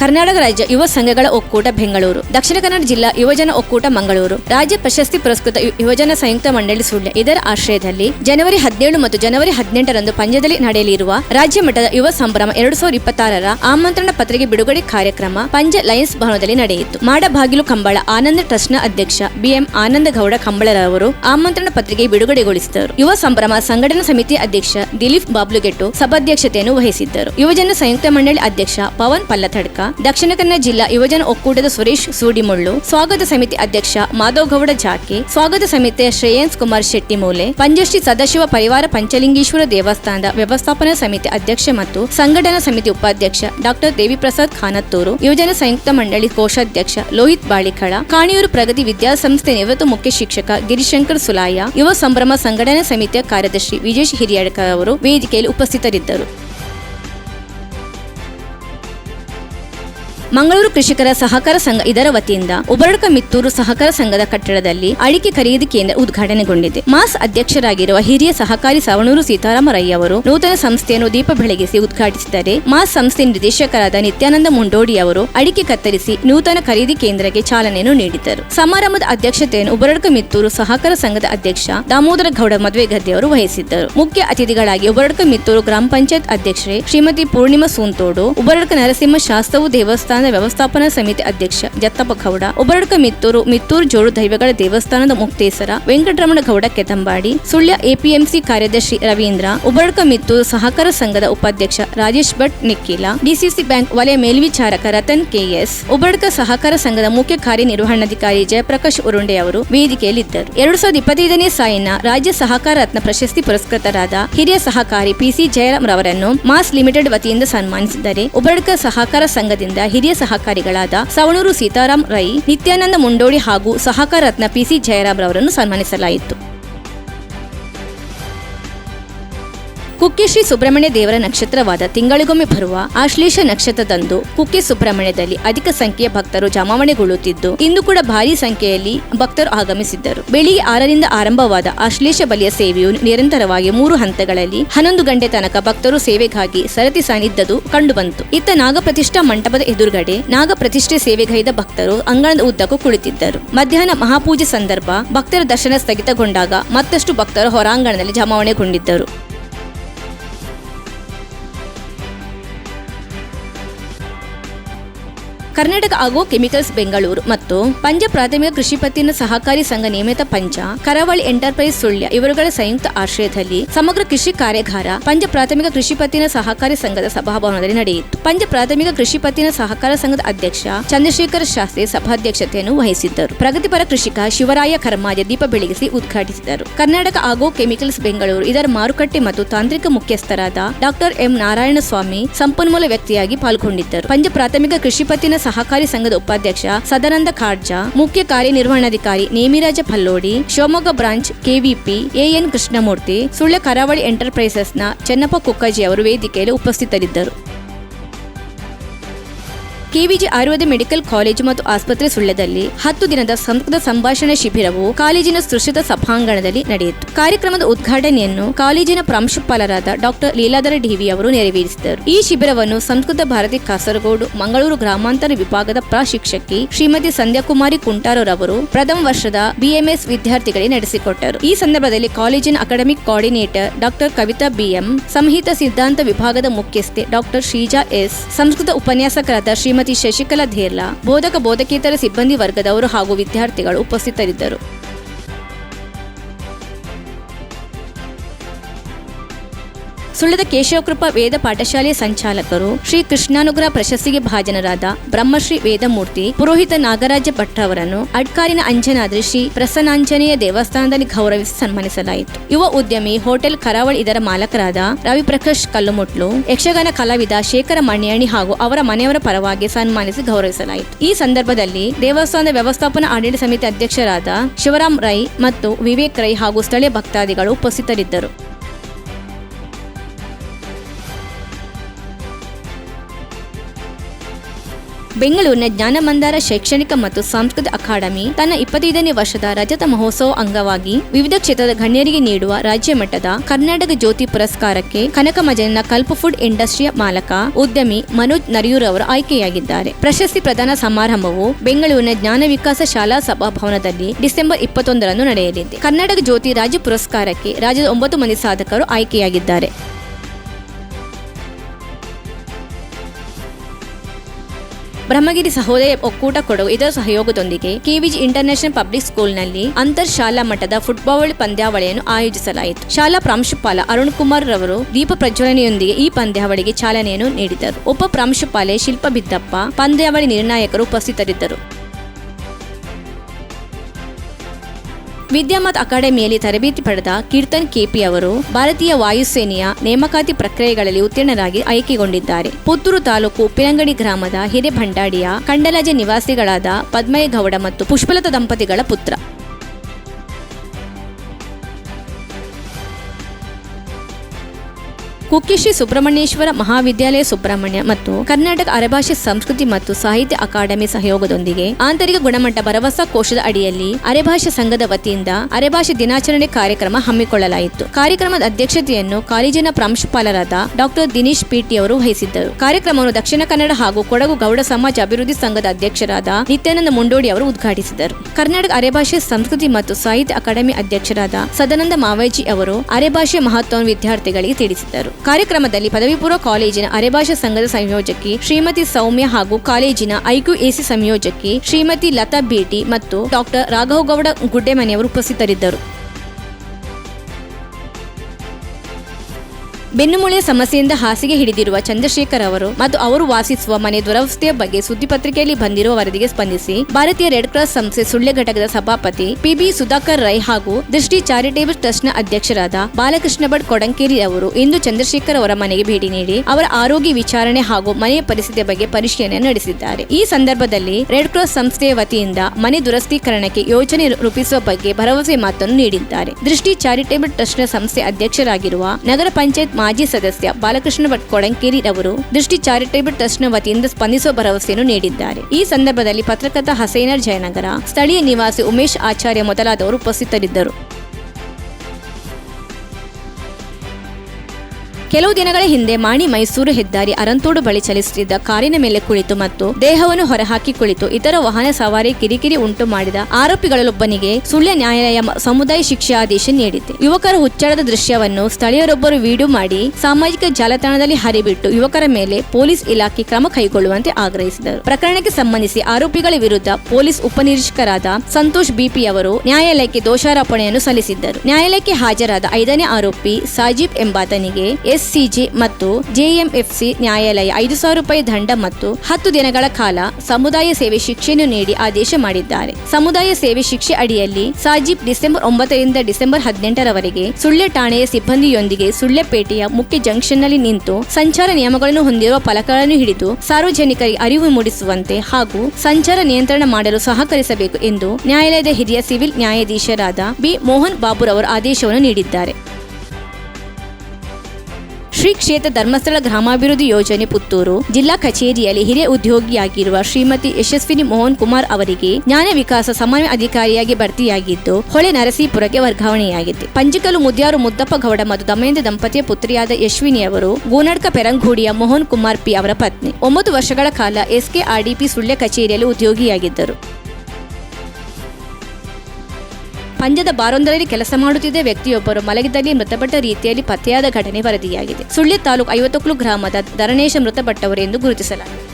ಕರ್ನಾಟಕ ರಾಜ್ಯ ಯುವ ಸಂಘಗಳ ಒಕ್ಕೂಟ ಬೆಂಗಳೂರು. ದಕ್ಷಿಣ ಕನ್ನಡ ಜಿಲ್ಲಾ ಯುವಜನ ಒಕ್ಕೂಟ ಮಂಗಳೂರು. ರಾಜ್ಯ ಪ್ರಶಸ್ತಿ ಪುರಸ್ಕೃತ ಯುವಜನ ಸಂಯುಕ್ತ ಮಂಡಳಿ ಸುಳ್ಯ. ಇದರ ಆಶ್ರಯದಲ್ಲಿ ಜನವರಿ ಹದಿನೇಳು ಮತ್ತು ಜನವರಿ ಹದಿನೆಂಟರಂದು ಪಂದ್ಯದಲ್ಲಿ ನಡೆಯಲಿರುವ ರಾಜ್ಯ ಮಟ್ಟದ ಯುವ ಸಂಭ್ರಮ ಎರಡು ಸಾವಿರದ ಇಪ್ಪತ್ತಾರರ ಆಮಂತ್ರಣ ಪತ್ರಿಕೆ ಬಿಡುಗಡೆ ಕಾರ್ಯಕ್ರಮ ಪಂಜ ಲಯನ್ಸ್ ಭವನದಲ್ಲಿ ನಡೆಯಿತು. ಮಾಡಬಾಗಿಲು ಕಂಬಳ ಆನಂದ ಟ್ರಸ್ಟ್ನ ಅಧ್ಯಕ್ಷ ಬಿಎಂ ಆನಂದ ಗೌಡ ಕಂಬಳರವರು ಆಮಂತ್ರಣ ಪತ್ರಿಕೆ ಬಿಡುಗಡೆಗೊಳಿಸಿದರು. ಯುವ ಸಂಭ್ರಮ ಸಂಘಟನಾ ಸಮಿತಿ ಅಧ್ಯಕ್ಷ ದಿಲೀಪ್ ಬಾಬ್ಲುಗೆಟ್ಟು ಸಭಾಧ್ಯಕ್ಷತೆಯನ್ನು ವಹಿಸಿದ್ದರು. ಯುವಜನ ಸಂಯುಕ್ತ ಮಂಡಳಿ ಅಧ್ಯಕ್ಷ ಪವನ್ ಪಲ್ಲತಡ್ಕ ದಕ್ಷಿಣ ಕನ್ನಡ ಜಿಲ್ಲಾ ಯುವಜನ ಒಕ್ಕೂಟದ ಸುರೇಶ್ ಸೂಡಿಮುಳ್ಳು, ಸ್ವಾಗತ ಸಮಿತಿ ಅಧ್ಯಕ್ಷ ಮಾಧವಗೌಡ ಜಾಕೆ, ಸ್ವಾಗತ ಸಮಿತಿಯ ಶ್ರೇಯನ್ಸ್ ಕುಮಾರ್ ಶೆಟ್ಟಿಮೂಲೆ, ಪಂಜಶ್ರೀ ಸದಾಶಿವ ಪರಿವಾರ ಪಂಚಲಿಂಗೇಶ್ವರ ದೇವಸ್ಥಾನದ ವ್ಯವಸ್ಥಾಪನಾ ಸಮಿತಿ ಅಧ್ಯಕ್ಷ ಮತ್ತು ಸಂಘಟನಾ ಸಮಿತಿ ಉಪಾಧ್ಯಕ್ಷ ಡಾಕ್ಟರ್ ದೇವಿಪ್ರಸಾದ್ ಖಾನತ್ತೂರು, ಯುವಜನ ಸಂಯುಕ್ತ ಮಂಡಳಿ ಕೋಶಾಧ್ಯಕ್ಷ ಲೋಹಿತ್ ಬಾಳಿಕಳ, ಕಾಣಿಯೂರು ಪ್ರಗತಿ ವಿದ್ಯಾಸಂಸ್ಥೆ ನಿವೃತ್ತ ಮುಖ್ಯ ಶಿಕ್ಷಕ ಗಿರಿಶಂಕರ್ ಸುಲಾಯ ಯುವ ಸಂಭ್ರಮ ಸಂಘಟನಾ ಸಮಿತಿಯ ಕಾರ್ಯದರ್ಶಿ ವಿಜೇಶ್ ಹಿರಿಯಡ್ಕರ್ ಅವರು ವೇದಿಕೆಯಲ್ಲಿ ಉಪಸ್ಥಿತರಿದ್ದರು. ಮಂಗಳೂರು ಕೃಷಿಕರ ಸಹಕಾರ ಸಂಘ ಇದರ ವತಿಯಿಂದ ಉಬರಡ್ಕ ಮಿತ್ತೂರು ಸಹಕಾರ ಸಂಘದ ಕಟ್ಟಡದಲ್ಲಿ ಅಡಿಕೆ ಖರೀದಿ ಕೇಂದ್ರ ಉದ್ಘಾಟನೆಗೊಂಡಿದೆ. ಮಾಸ್ ಅಧ್ಯಕ್ಷರಾಗಿರುವ ಹಿರಿಯ ಸಹಕಾರಿ ಸವಣೂರು ಸೀತಾರಾಮ ರೈ ಅವರು ನೂತನ ಸಂಸ್ಥೆಯನ್ನು ದೀಪ ಬೆಳಗಿಸಿ ಉದ್ಘಾಟಿಸಿದರೆ ಮಾಸ್ ಸಂಸ್ಥೆ ನಿರ್ದೇಶಕರಾದ ನಿತ್ಯಾನಂದ ಮುಂಡೋಡಿ ಅವರು ಅಡಿಕೆ ಕತ್ತರಿಸಿ ನೂತನ ಖರೀದಿ ಕೇಂದ್ರಕ್ಕೆ ಚಾಲನೆಯನ್ನು ನೀಡಿದರು ಸಮಾರಂಭದ ಅಧ್ಯಕ್ಷತೆಯನ್ನು ಉಬರಡ್ಕ ಮಿತ್ತೂರು ಸಹಕಾರ ಸಂಘದ ಅಧ್ಯಕ್ಷ ದಾಮೋದರ ಗೌಡ ಮದುವೆ ಗದ್ದೆಯವರು ವಹಿಸಿದ್ದರು. ಮುಖ್ಯ ಅತಿಥಿಗಳಾಗಿ ಉಬರಡಕ ಮಿತ್ತೂರು ಗ್ರಾಮ ಪಂಚಾಯತ್ ಅಧ್ಯಕ್ಷೆ ಶ್ರೀಮತಿ ಪೂರ್ಣಿಮಾ ಸೂಂತೋಡು, ಉಬರಡಕ ನರಸಿಂಹ ಶಾಸ್ತವು ದೇವಸ್ಥಾನದ ವ್ಯವಸ್ಥಾಪನಾ ಸಮಿತಿ ಅಧ್ಯಕ್ಷ ಜತ್ತಪ್ಪ ಗೌಡ, ಉಬರಡ್ಕ ಮಿತ್ತೂರು ಮಿತ್ತೂರು ಜೋಡು ದೈವಗಳ ದೇವಸ್ಥಾನದ ಮುಕ್ತೇಸರ ವೆಂಕಟರಮಣ ಗೌಡ ಕೆತಂಬಾಡಿ, ಸುಳ್ಯ ಎಪಿಎಂಸಿ ಕಾರ್ಯದರ್ಶಿ ರವೀಂದ್ರ, ಉಬರಡ್ಕ ಮಿತ್ತೂರು ಸಹಕಾರ ಸಂಘದ ಉಪಾಧ್ಯಕ್ಷ ರಾಜೇಶ್ ಭಟ್ ನಿಖಿಲ, ಡಿಸಿಸಿ ಬ್ಯಾಂಕ್ ವಲಯ ಮೇಲ್ವಿಚಾರಕ ರತನ್ ಕೆಎಸ್, ಉಬರಡ್ಕ ಸಹಕಾರ ಸಂಘದ ಮುಖ್ಯ ಕಾರ್ಯನಿರ್ವಹಣಾಧಿಕಾರಿ ಜಯಪ್ರಕಾಶ್ ಉರುಂಡೆ ಅವರು ವೇದಿಕೆಯಲ್ಲಿದ್ದರು. ಎರಡು ಸಾವಿರದ ಇಪ್ಪತ್ತೈದನೇ ಸಾಲಿನ ರಾಜ್ಯ ಸಹಕಾರ ರತ್ನ ಪ್ರಶಸ್ತಿ ಪುರಸ್ಕೃತರಾದ ಹಿರಿಯ ಸಹಕಾರಿ ಪಿಸಿ ಜಯರಾಮ್ ರವರನ್ನು ಮಾಸ್ ಲಿಮಿಟೆಡ್ ವತಿಯಿಂದ ಸನ್ಮಾನಿಸಿದರೆ, ಉಬರಡ್ಕ ಸಹಕಾರ ಸಂಘದಿಂದ ಹಿರಿಯ ಸಹಕಾರಿಗಳಾದ ಸವಣೂರು ಸೀತಾರಾಮ್ ರೈ ನಿತ್ಯಾನಂದ ಮುಂಡೋಡಿ ಹಾಗೂ ಸಹಕಾರ ರತ್ನ ಪಿಸಿ ಜಯರಾಮ್ ರವರನ್ನು ಸನ್ಮಾನಿಸಲಾಯಿತು. ಕುಕ್ಕೆ ಶ್ರೀ ಸುಬ್ರಹ್ಮಣ್ಯ ದೇವರ ನಕ್ಷತ್ರವಾದ ತಿಂಗಳಿಗೊಮ್ಮೆ ಬರುವ ಆಶ್ಲೇಷ ನಕ್ಷತ್ರದಂದು ಕುಕ್ಕೆ ಸುಬ್ರಹ್ಮಣ್ಯದಲ್ಲಿ ಅಧಿಕ ಸಂಖ್ಯೆಯ ಭಕ್ತರು ಜಮಾವಣೆಗೊಳ್ಳುತ್ತಿದ್ದು, ಇಂದು ಕೂಡ ಭಾರಿ ಸಂಖ್ಯೆಯಲ್ಲಿ ಭಕ್ತರು ಆಗಮಿಸಿದ್ದರು. ಬೆಳಿಗ್ಗೆ ಆರರಿಂದ ಆರಂಭವಾದ ಆಶ್ಲೇಷ ಬಲಿಯ ಸೇವೆಯು ನಿರಂತರವಾಗಿ ಮೂರು ಹಂತಗಳಲ್ಲಿ ಹನ್ನೊಂದು ಗಂಟೆ ತನಕ ಭಕ್ತರು ಸೇವೆಗಾಗಿ ಸರತಿ ಸಾನಿದ್ದದು ಕಂಡುಬಂತು. ಇತ್ತ ನಾಗಪ್ರತಿಷ್ಠಾ ಮಂಟಪದ ಎದುರುಗಡೆ ನಾಗಪ್ರತಿಷ್ಠೆ ಸೇವೆಗೈದ ಭಕ್ತರು ಅಂಗಣದ ಉದ್ದಕ್ಕೂ ಕುಳಿತಿದ್ದರು. ಮಧ್ಯಾಹ್ನ ಮಹಾಪೂಜೆ ಸಂದರ್ಭ ಭಕ್ತರ ದರ್ಶನ ಸ್ಥಗಿತಗೊಂಡಾಗ ಮತ್ತಷ್ಟು ಭಕ್ತರು ಹೊರಾಂಗಣದಲ್ಲಿ ಜಮಾವಣೆಗೊಂಡಿದ್ದರು. ಕರ್ನಾಟಕ ಆಗೋ ಕೆಮಿಕಲ್ಸ್ ಬೆಂಗಳೂರು ಮತ್ತು ಪಂಜ ಪ್ರಾಥಮಿಕ ಕೃಷಿ ಪತ್ತಿನ ಸಹಕಾರಿ ಸಂಘ ನಿಯಮಿತ ಪಂಚ ಕರಾವಳಿ ಎಂಟರ್ಪ್ರೈಸ್ ಸುಳ್ಯ ಇವರುಗಳ ಸಂಯುಕ್ತ ಆಶ್ರಯದಲ್ಲಿ ಸಮಗ್ರ ಕೃಷಿ ಕಾರ್ಯಾಗಾರ ಪಂಜ ಪ್ರಾಥಮಿಕ ಕೃಷಿ ಪತ್ತಿನ ಸಹಕಾರಿ ಸಂಘದ ಸಭಾಭವನದಲ್ಲಿ ನಡೆಯಿತು. ಪಂಜ ಪ್ರಾಥಮಿಕ ಕೃಷಿ ಪತ್ತಿನ ಸಹಕಾರ ಸಂಘದ ಅಧ್ಯಕ್ಷ ಚಂದ್ರಶೇಖರ್ ಶಾಸ್ತ್ರಿ ಸಭಾಧ್ಯಕ್ಷತೆಯನ್ನು ವಹಿಸಿದ್ದರು. ಪ್ರಗತಿಪರ ಕೃಷಿಕ ಶಿವರಾಯ ಕರ್ಮಾಜ ದೀಪ ಬೆಳಗಿಸಿ ಉದ್ಘಾಟಿಸಿದರು. ಕರ್ನಾಟಕ ಆಗೋ ಕೆಮಿಕಲ್ಸ್ ಬೆಂಗಳೂರು ಇದರ ಮಾರುಕಟ್ಟೆ ಮತ್ತು ತಾಂತ್ರಿಕ ಮುಖ್ಯಸ್ಥರಾದ ಡಾಕ್ಟರ್ ಎಂ ನಾರಾಯಣ ಸ್ವಾಮಿ ಸಂಪನ್ಮೂಲ ವ್ಯಕ್ತಿಯಾಗಿ ಪಾಲ್ಗೊಂಡಿದ್ದರು. ಪಂಜ ಪ್ರಾಥಮಿಕ ಕೃಷಿ ಪತ್ತಿನ ಸಹಕಾರಿ ಸಂಘದ ಉಪಾಧ್ಯಕ್ಷ ಸದಾನಂದ ಖಾಡ್ಜಾ ಮುಖ್ಯ ಕಾರ್ಯನಿರ್ವಹಣಾಧಿಕಾರಿ Nemiraja Pallodi Shivamogga branch KVP AN Krishnamurthy, Sullia Karavali ಎಂಟರ್ಪ್ರೈಸಸ್ನ Chennappa ಕುಕ್ಕಜಿ ಅವರು ವೇದಿಕೆಯಲ್ಲಿ ಉಪಸ್ಥಿತರಿದ್ದರು. ಕೆವಿಜಿ ಆಯುರ್ವೇದ ಮೆಡಿಕಲ್ ಕಾಲೇಜು ಮತ್ತು ಆಸ್ಪತ್ರೆ ಸುಳ್ಳೆದಲ್ಲಿ ಹತ್ತು ದಿನದ ಸಂಸ್ಕೃತ ಸಂಭಾಷಣೆ ಶಿಬಿರವು ಕಾಲೇಜಿನ ಸೃಷ್ಟಿತ ಸಭಾಂಗಣದಲ್ಲಿ ನಡೆಯಿತು. ಕಾರ್ಯಕ್ರಮದ ಉದ್ಘಾಟನೆಯನ್ನು ಕಾಲೇಜಿನ ಪ್ರಾಂಶುಪಾಲರಾದ ಡಾಕ್ಟರ್ ಲೀಲಾಧರ ಡಿವಿ ಅವರು ನೆರವೇರಿಸಿದರು. ಈ ಶಿಬಿರವನ್ನು ಸಂಸ್ಕೃತ ಭಾರತಿ ಕಾಸರಗೋಡು, ಮಂಗಳೂರು ಗ್ರಾಮಾಂತರ ವಿಭಾಗದ ಪ್ರಶಿಕ್ಷಕಿ ಶ್ರೀಮತಿ ಸಂಧ್ಯಾಕುಮಾರಿ ಕುಂಟಾರವರು ಪ್ರಥಮ ವರ್ಷದ ಬಿಎಂಎಸ್ ವಿದ್ಯಾರ್ಥಿಗಳಿಗೆ ನಡೆಸಿಕೊಟ್ಟರು. ಈ ಸಂದರ್ಭದಲ್ಲಿ ಕಾಲೇಜಿನ academic coordinator doctor Kavitha BM, ಸಂಹಿತ ಸಿದ್ಧಾಂತ ವಿಭಾಗದ ಮುಖ್ಯಸ್ಥೆ ಡಾಕ್ಟರ್ ಶ್ರೀಜಾ ಎಸ್, ಸಂಸ್ಕೃತ ಉಪನ್ಯಾಸಕರಾದ ಶ್ರೀಮತಿ ಶಶಿಕಲಾ ಧೇರ್ಲಾ ಬೋಧಕ ಬೋಧಕೇತರ ಸಿಬ್ಬಂದಿ ವರ್ಗದವರು ಹಾಗೂ ವಿದ್ಯಾರ್ಥಿಗಳು ಉಪಸ್ಥಿತರಿದ್ದರು. ಸುಳ್ಯದ ಕೇಶವಕೃಪ ವೇದ ಪಾಠಶಾಲೆಯ ಸಂಚಾಲಕರು ಶ್ರೀ ಕೃಷ್ಣಾನುಗ್ರಹ ಪ್ರಶಸ್ತಿಗೆ ಭಾಜನರಾದ ಬ್ರಹ್ಮಶ್ರೀ ವೇದಮೂರ್ತಿ ಪುರೋಹಿತ ನಾಗರಾಜ ಭಟ್ ಅವರನ್ನು ಅಡ್ಕಾರಿನ ಅಂಜನಾದ್ರಿ ಶ್ರೀ ಪ್ರಸನ್ನಾಂಜನೇಯ ದೇವಸ್ಥಾನದಲ್ಲಿ ಗೌರವಿಸಿ ಸನ್ಮಾನಿಸಲಾಯಿತು. ಯುವ ಉದ್ಯಮಿ ಹೋಟೆಲ್ ಕರಾವಳಿ ಇದರ ಮಾಲಕರಾದ ರವಿಪ್ರಕಾಶ್ ಕಲ್ಲುಮುಟ್ಲು, ಯಕ್ಷಗಾನ ಕಲಾವಿದ ಶೇಖರ ಮಣ್ಯಾಣಿ ಹಾಗೂ ಅವರ ಮನೆಯವರ ಪರವಾಗಿ ಸನ್ಮಾನಿಸಿ ಗೌರವಿಸಲಾಯಿತು. ಈ ಸಂದರ್ಭದಲ್ಲಿ ದೇವಸ್ಥಾನದ ವ್ಯವಸ್ಥಾಪನಾ ಆಡಳಿತ ಸಮಿತಿ ಅಧ್ಯಕ್ಷರಾದ ಶಿವರಾಮ್ ರೈ ಮತ್ತು ವಿವೇಕ್ ರೈ ಹಾಗೂ ಸ್ಥಳೀಯ ಭಕ್ತಾದಿಗಳು ಉಪಸ್ಥಿತರಿದ್ದರು. ಬೆಂಗಳೂರಿನ ಜ್ಞಾನಮಂದಾರ ಶೈಕ್ಷಣಿಕ ಮತ್ತು ಸಾಂಸ್ಕೃತಿಕ ಅಕಾಡೆಮಿ ತನ್ನ ಇಪ್ಪತ್ತೈದನೇ ವರ್ಷದ ರಜತ ಮಹೋತ್ಸವ ಅಂಗವಾಗಿ ವಿವಿಧ ಕ್ಷೇತ್ರದ ಗಣ್ಯರಿಗೆ ನೀಡುವ ರಾಜ್ಯ ಮಟ್ಟದ ಕರ್ನಾಟಕ ಜ್ಯೋತಿ ಪುರಸ್ಕಾರಕ್ಕೆ ಕನಕಮಜನ ಕಲ್ಪ ಫುಡ್ ಇಂಡಸ್ಟ್ರಿಯ ಮಾಲಕ ಉದ್ಯಮಿ ಮನೋಜ್ ನರಿಯೂರ್ ಅವರು ಆಯ್ಕೆಯಾಗಿದ್ದಾರೆ. ಪ್ರಶಸ್ತಿ ಪ್ರದಾನ ಸಮಾರಂಭವು ಬೆಂಗಳೂರಿನ ಜ್ಞಾನ ವಿಕಾಸ ಶಾಲಾ ಸಭಾಭವನದಲ್ಲಿ ಡಿಸೆಂಬರ್ ಇಪ್ಪತ್ತೊಂದರಂದು ನಡೆಯಲಿದೆ. ಕರ್ನಾಟಕ ಜ್ಯೋತಿ ರಾಜ್ಯ ಪುರಸ್ಕಾರಕ್ಕೆ ರಾಜ್ಯದ ಒಂಬತ್ತು ಮಂದಿ ಸಾಧಕರು ಆಯ್ಕೆಯಾಗಿದ್ದಾರೆ. ಬ್ರಹ್ಮಗಿರಿ ಸಹೋದಯ ಒಕ್ಕೂಟ ಕೊಡಗು ಇದರ ಸಹಯೋಗದೊಂದಿಗೆ ಕೆವಿಜಿ ಇಂಟರ್ನ್ಯಾಷನಲ್ ಪಬ್ಲಿಕ್ ಸ್ಕೂಲ್ನಲ್ಲಿ ಅಂತರ್ ಶಾಲಾ ಮಟ್ಟದ ಫುಟ್ಬಾಲ್ ಪಂದ್ಯಾವಳಿಯನ್ನು ಆಯೋಜಿಸಲಾಯಿತು. ಶಾಲಾ ಪ್ರಾಂಶುಪಾಲ ಅರುಣ್ ಕುಮಾರ್ ರವರು ದೀಪ ಪ್ರಜ್ವಲನೆಯೊಂದಿಗೆ ಈ ಪಂದ್ಯಾವಳಿಗೆ ಚಾಲನೆಯನ್ನು ನೀಡಿದರು. ಉಪ ಪ್ರಾಂಶುಪಾಲೆ ಶಿಲ್ಪ ಬಿದ್ದಪ್ಪ ಪಂದ್ಯಾವಳಿ ನಿರ್ಣಾಯಕರು ಉಪಸ್ಥಿತರಿದ್ದರು. ವಿದ್ಯಾಮತ್ ಅಕಾಡೆಮಿಯಲ್ಲಿ ತರಬೇತಿ ಪಡೆದ ಕೀರ್ತನ್ ಕೆಪಿ ಅವರು ಭಾರತೀಯ ವಾಯುಸೇನೆಯ ನೇಮಕಾತಿ ಪ್ರಕ್ರಿಯೆಗಳಲ್ಲಿ ಉತ್ತೀರ್ಣರಾಗಿ ಆಯ್ಕೆಗೊಂಡಿದ್ದಾರೆ ಪುತ್ತೂರು ತಾಲೂಕು ಪಿರಂಗಡಿ ಗ್ರಾಮದ ಹಿರೇಭಂಡಾಡಿಯ ಕಂಡಲಜೆ ನಿವಾಸಿಗಳಾದ ಪದ್ಮಯ್ಯ ಗೌಡ ಮತ್ತು ಪುಷ್ಪಲತಾ ದಂಪತಿಗಳ ಪುತ್ರ. ಕುಕ್ಕಿಶ್ರೀ ಸುಬ್ರಹ್ಮಣ್ಯೇಶ್ವರ ಮಹಾವಿದ್ಯಾಲಯ ಸುಬ್ರಹ್ಮಣ್ಯ ಮತ್ತು ಕರ್ನಾಟಕ ಅರೆಭಾಷೆ ಸಂಸ್ಕೃತಿ ಮತ್ತು ಸಾಹಿತ್ಯ ಅಕಾಡೆಮಿ ಸಹಯೋಗದೊಂದಿಗೆ ಆಂತರಿಕ ಗುಣಮಟ್ಟ ಭರವಸಾ ಕೋಶದ ಅಡಿಯಲ್ಲಿ ಅರೆಭಾಷೆ ಸಂಘದ ವತಿಯಿಂದ ಅರೆಭಾಷೆ ದಿನಾಚರಣೆ ಕಾರ್ಯಕ್ರಮ ಹಮ್ಮಿಕೊಳ್ಳಲಾಯಿತು. ಕಾರ್ಯಕ್ರಮದ ಅಧ್ಯಕ್ಷತೆಯನ್ನು ಕಾಲೇಜಿನ ಪ್ರಾಂಶುಪಾಲರಾದ ಡಾಕ್ಟರ್ ದಿನೇಶ್ ಪಿಟಿ ಅವರು ವಹಿಸಿದ್ದರು. ಕಾರ್ಯಕ್ರಮವನ್ನು ದಕ್ಷಿಣ ಕನ್ನಡ ಹಾಗೂ ಕೊಡಗು ಗೌಡ ಸಮಾಜ ಅಭಿವೃದ್ಧಿ ಸಂಘದ ಅಧ್ಯಕ್ಷರಾದ ನಿತ್ಯಾನಂದ ಮುಂಡೋಡಿ ಅವರು ಉದ್ಘಾಟಿಸಿದರು. ಕರ್ನಾಟಕ ಅರೆಭಾಷೆ ಸಂಸ್ಕೃತಿ ಮತ್ತು ಸಾಹಿತ್ಯ ಅಕಾಡೆಮಿ ಅಧ್ಯಕ್ಷರಾದ ಸದಾನಂದ ಮಾವೈಜಿ ಅವರು ಅರೆಭಾಷೆ ಮಹತ್ವವನ್ನು ವಿದ್ಯಾರ್ಥಿಗಳಿಗೆ ತಿಳಿಸಿದರು ಕಾರ್ಯಕ್ರಮದಲ್ಲಿ ಪದವಿಪೂರ್ವ ಕಾಲೇಜಿನ ಅರೆಭಾಷಾ ಸಂಘದ ಸಂಯೋಜಕಿ ಶ್ರೀಮತಿ ಸೌಮ್ಯ ಹಾಗೂ ಕಾಲೇಜಿನ ಐಕ್ಯುಎಸಿ ಸಂಯೋಜಕಿ ಶ್ರೀಮತಿ ಲತಾ ಬೇಟಿ ಮತ್ತು ಡಾಕ್ಟರ್ ರಾಘವಗೌಡ ಗುಡ್ಡೆಮನೆಯವರು ಉಪಸ್ಥಿತರಿದ್ದರು. ಬೆನ್ನುಮೂಳೆಯ ಸಮಸ್ಯೆಯಿಂದ ಹಾಸಿಗೆ ಹಿಡಿದಿರುವ ಚಂದ್ರಶೇಖರ್ ಅವರು ಮತ್ತು ಅವರು ವಾಸಿಸುವ ಮನೆ ದುರವಸ್ಥೆಯ ಬಗ್ಗೆ ಸುದ್ದಿಪತ್ರಿಕೆಯಲ್ಲಿ ಬಂದಿರುವ ವರದಿಗೆ ಸ್ಪಂದಿಸಿ, ಭಾರತೀಯ ರೆಡ್ ಕ್ರಾಸ್ ಸಂಸ್ಥೆ ಸುಳ್ಯ ಘಟಕದ ಸಭಾಪತಿ ಪಿಬಿ ಸುಧಾಕರ್ ರೈ ಹಾಗೂ ದೃಷ್ಟಿ ಚಾರಿಟೇಬಲ್ ಟ್ರಸ್ಟ್ನ ಅಧ್ಯಕ್ಷರಾದ ಬಾಲಕೃಷ್ಣ ಭಟ್ ಕೊಡಂಕೇರಿ ಅವರು ಇಂದು ಚಂದ್ರಶೇಖರ್ ಅವರ ಮನೆಗೆ ಭೇಟಿ ನೀಡಿ ಅವರ ಆರೋಗ್ಯ ವಿಚಾರಣೆ ಹಾಗೂ ಮನೆಯ ಪರಿಸ್ಥಿತಿಯ ಬಗ್ಗೆ ಪರಿಶೀಲನೆ ನಡೆಸಿದ್ದಾರೆ. ಈ ಸಂದರ್ಭದಲ್ಲಿ ರೆಡ್ ಕ್ರಾಸ್ ಸಂಸ್ಥೆಯ ವತಿಯಿಂದ ಮನೆ ದುರಸ್ತೀಕರಣಕ್ಕೆ ಯೋಜನೆ ರೂಪಿಸುವ ಬಗ್ಗೆ ಭರವಸೆ ಮಾತನ್ನು ನೀಡಿದ್ದಾರೆ. ದೃಷ್ಟಿ ಚಾರಿಟೇಬಲ್ ಟ್ರಸ್ಟ್ನ ಸಂಸ್ಥೆ ಅಧ್ಯಕ್ಷರಾಗಿರುವ ನಗರ ಪಂಚಾಯತ್ ಮಾಜಿ ಸದಸ್ಯ ಬಾಲಕೃಷ್ಣ ಭಟ್ ಕೊಡಂಕೇರಿ ಅವರು ದೃಷ್ಟಿ ಚಾರಿಟೇಬಲ್ ಟ್ರಸ್ಟ್ನ ವತಿಯಿಂದ ಸ್ಪಂದಿಸುವ ಭರವಸೆಯನ್ನು ನೀಡಿದ್ದಾರೆ. ಈ ಸಂದರ್ಭದಲ್ಲಿ ಪತ್ರಕರ್ತ ಹಸೇನರ್ ಜಯನಗರ, ಸ್ಥಳೀಯ ನಿವಾಸಿ ಉಮೇಶ್ ಆಚಾರ್ಯ ಮೊದಲಾದವರು ಉಪಸ್ಥಿತರಿದ್ದರು. ಕೆಲವು ದಿನಗಳ ಹಿಂದೆ ಮಾಣಿ ಮೈಸೂರು ಹೆದ್ದಾರಿ ಅರಂತೋಡು ಬಳಿ ಚಲಿಸುತ್ತಿದ್ದ ಕಾರಿನ ಮೇಲೆ ಕುಳಿತು ಮತ್ತು ದೇಹವನ್ನು ಹೊರಹಾಕಿ ಕುಳಿತು ಇತರ ವಾಹನ ಸವಾರಿ ಕಿರಿಕಿರಿ ಉಂಟು ಮಾಡಿದ ಆರೋಪಿಗಳಲ್ಲೊಬ್ಬನಿಗೆ ಸುಳ್ಯ ನ್ಯಾಯಾಲಯ ಸಮುದಾಯ ಶಿಕ್ಷೆ ಆದೇಶ ನೀಡಿದೆ. ಯುವಕರ ಹುಚ್ಚಾಡದ ದೃಶ್ಯವನ್ನು ಸ್ಥಳೀಯರೊಬ್ಬರು ವಿಡಿಯೋ ಮಾಡಿ ಸಾಮಾಜಿಕ ಜಾಲತಾಣದಲ್ಲಿ ಹರಿಬಿಟ್ಟು ಯುವಕರ ಮೇಲೆ ಪೊಲೀಸ್ ಇಲಾಖೆ ಕ್ರಮ ಕೈಗೊಳ್ಳುವಂತೆ ಆಗ್ರಹಿಸಿದರು. ಪ್ರಕರಣಕ್ಕೆ ಸಂಬಂಧಿಸಿ ಆರೋಪಿಗಳ ವಿರುದ್ಧ ಪೊಲೀಸ್ ಉಪನಿರೀಕ್ಷಕರಾದ ಸಂತೋಷ್ ಬಿಪಿ ಅವರು ನ್ಯಾಯಾಲಯಕ್ಕೆ ದೋಷಾರೋಪಣೆಯನ್ನು ಸಲ್ಲಿಸಿದ್ದರು. ನ್ಯಾಯಾಲಯಕ್ಕೆ ಹಾಜರಾದ ಐದನೇ ಆರೋಪಿ ಸಾಜೀಬ್ ಎಂಬಾತನಿಗೆ ಎಸ್ಸಿಜೆ ಮತ್ತು ಜೆಎಂಎಫ್ಸಿ ನ್ಯಾಯಾಲಯ ಐದು ಸಾವಿರ ರೂಪಾಯಿ ದಂಡ ಮತ್ತು ಹತ್ತು ದಿನಗಳ ಕಾಲ ಸಮುದಾಯ ಸೇವೆ ಶಿಕ್ಷೆಯನ್ನು ನೀಡಿ ಆದೇಶ ಮಾಡಿದ್ದಾರೆ. ಸಮುದಾಯ ಸೇವೆ ಶಿಕ್ಷೆ ಅಡಿಯಲ್ಲಿ ಸಾಜಿಬ್ ಡಿಸೆಂಬರ್ ಒಂಬತ್ತರಿಂದ ಡಿಸೆಂಬರ್ ಹದಿನೆಂಟರವರೆಗೆ ಸುಳ್ಯ ಠಾಣೆಯ ಸಿಬ್ಬಂದಿಯೊಂದಿಗೆ ಸುಳ್ಯಪೇಟೆಯ ಮುಖ್ಯ ಜಂಕ್ಷನ್ನಲ್ಲಿ ನಿಂತು ಸಂಚಾರ ನಿಯಮಗಳನ್ನು ಹೊಂದಿರುವ ಫಲಕಗಳನ್ನು ಹಿಡಿದು ಸಾರ್ವಜನಿಕರಿಗೆ ಅರಿವು ಮೂಡಿಸುವಂತೆ ಹಾಗೂ ಸಂಚಾರ ನಿಯಂತ್ರಣ ಮಾಡಲು ಸಹಕರಿಸಬೇಕು ಎಂದು ನ್ಯಾಯಾಲಯದ ಹಿರಿಯ ಸಿವಿಲ್ ನ್ಯಾಯಾಧೀಶರಾದ ಬಿ ಮೋಹನ್ ಬಾಬುರವರು ಆದೇಶವನ್ನು ನೀಡಿದ್ದಾರೆ. ಶ್ರೀ ಕ್ಷೇತ್ರ ಧರ್ಮಸ್ಥಳ ಗ್ರಾಮಾಭಿವೃದ್ಧಿ ಯೋಜನೆ ಪುತ್ತೂರು ಜಿಲ್ಲಾ ಕಚೇರಿಯಲ್ಲಿ ಹಿರಿಯ ಉದ್ಯೋಗಿಯಾಗಿರುವ ಶ್ರೀಮತಿ ಯಶಸ್ವಿನಿ ಮೋಹನ್ ಕುಮಾರ್ ಅವರಿಗೆ ಜ್ಞಾನ ವಿಕಾಸ ಸಮನ್ವಯ ಅಧಿಕಾರಿಯಾಗಿ ಭರ್ತಿಯಾಗಿದ್ದು, ಹೊಳೆ ನರಸೀಪುರಕ್ಕೆ ವರ್ಗಾವಣೆಯಾಗಿದೆ. ಪಂಜಿಕಲು ಮುದ್ಯಾರು ಮುದ್ದಪ್ಪ ಗೌಡ ಮತ್ತು ದಮಯಂತಿ ದಂಪತಿಯ ಪುತ್ರಿಯಾದ ಯಶ್ವಿನಿ ಅವರು ಗೋನಡ್ಕ ಪೆರಂಗೂಡಿಯ ಮೋಹನ್ ಕುಮಾರ್ ಪಿ ಅವರ ಪತ್ನಿ. ಒಂಬತ್ತು ವರ್ಷಗಳ ಕಾಲ ಎಸ್ಕೆಆರ್ಡಿಪಿ ಸುಳ್ಯ ಕಚೇರಿಯಲ್ಲಿ ಉದ್ಯೋಗಿಯಾಗಿದ್ದರು. ಪಂದ್ಯದ ಬಾರೊಂದರಲ್ಲಿ ಕೆಲಸ ಮಾಡುತ್ತಿದ್ದ ವ್ಯಕ್ತಿಯೊಬ್ಬರು ಮಲಗಿದಲ್ಲಿ ಮೃತಪಟ್ಟ ರೀತಿಯಲ್ಲಿ ಪತ್ತೆಯಾದ ಘಟನೆ ವರದಿಯಾಗಿದೆ. ಸುಳ್ಯ ತಾಲೂಕು ಐವತ್ತೊಕ್ಲು ಗ್ರಾಮದ ಧರಣೇಶ ಮೃತಪಟ್ಟವರು ಎಂದು ಗುರುತಿಸಲಾಗಿದೆ.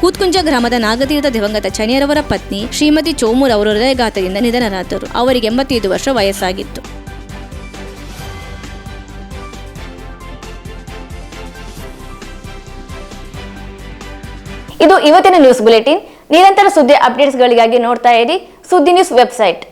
ಕೂತ್ಕುಂಜ ಗ್ರಾಮದ ನಾಗತೀರ್ಥ ದಿವಂಗತ ಚನಿಯರವರ ಪತ್ನಿ ಶ್ರೀಮತಿ ಚೋಮೂರ್ ಅವರು ಹೃದಯಘಾತದಿಂದ ನಿಧನರಾದರು. ಅವರಿಗೆ ಎಂಬತ್ತೈದು ವರ್ಷ ವಯಸ್ಸಾಗಿತ್ತು. ಇದು ಇವತ್ತಿನ ನ್ಯೂಸ್ ಬುಲೆಟಿನ್. ನಿರಂತರ ಸುದ್ದಿ ಅಪ್ಡೇಟ್ಸ್ಗಳಿಗಾಗಿ ನೋಡ್ತಾ ಇರಿ ಸುದ್ದಿ ನ್ಯೂಸ್ ವೆಬ್ಸೈಟ್.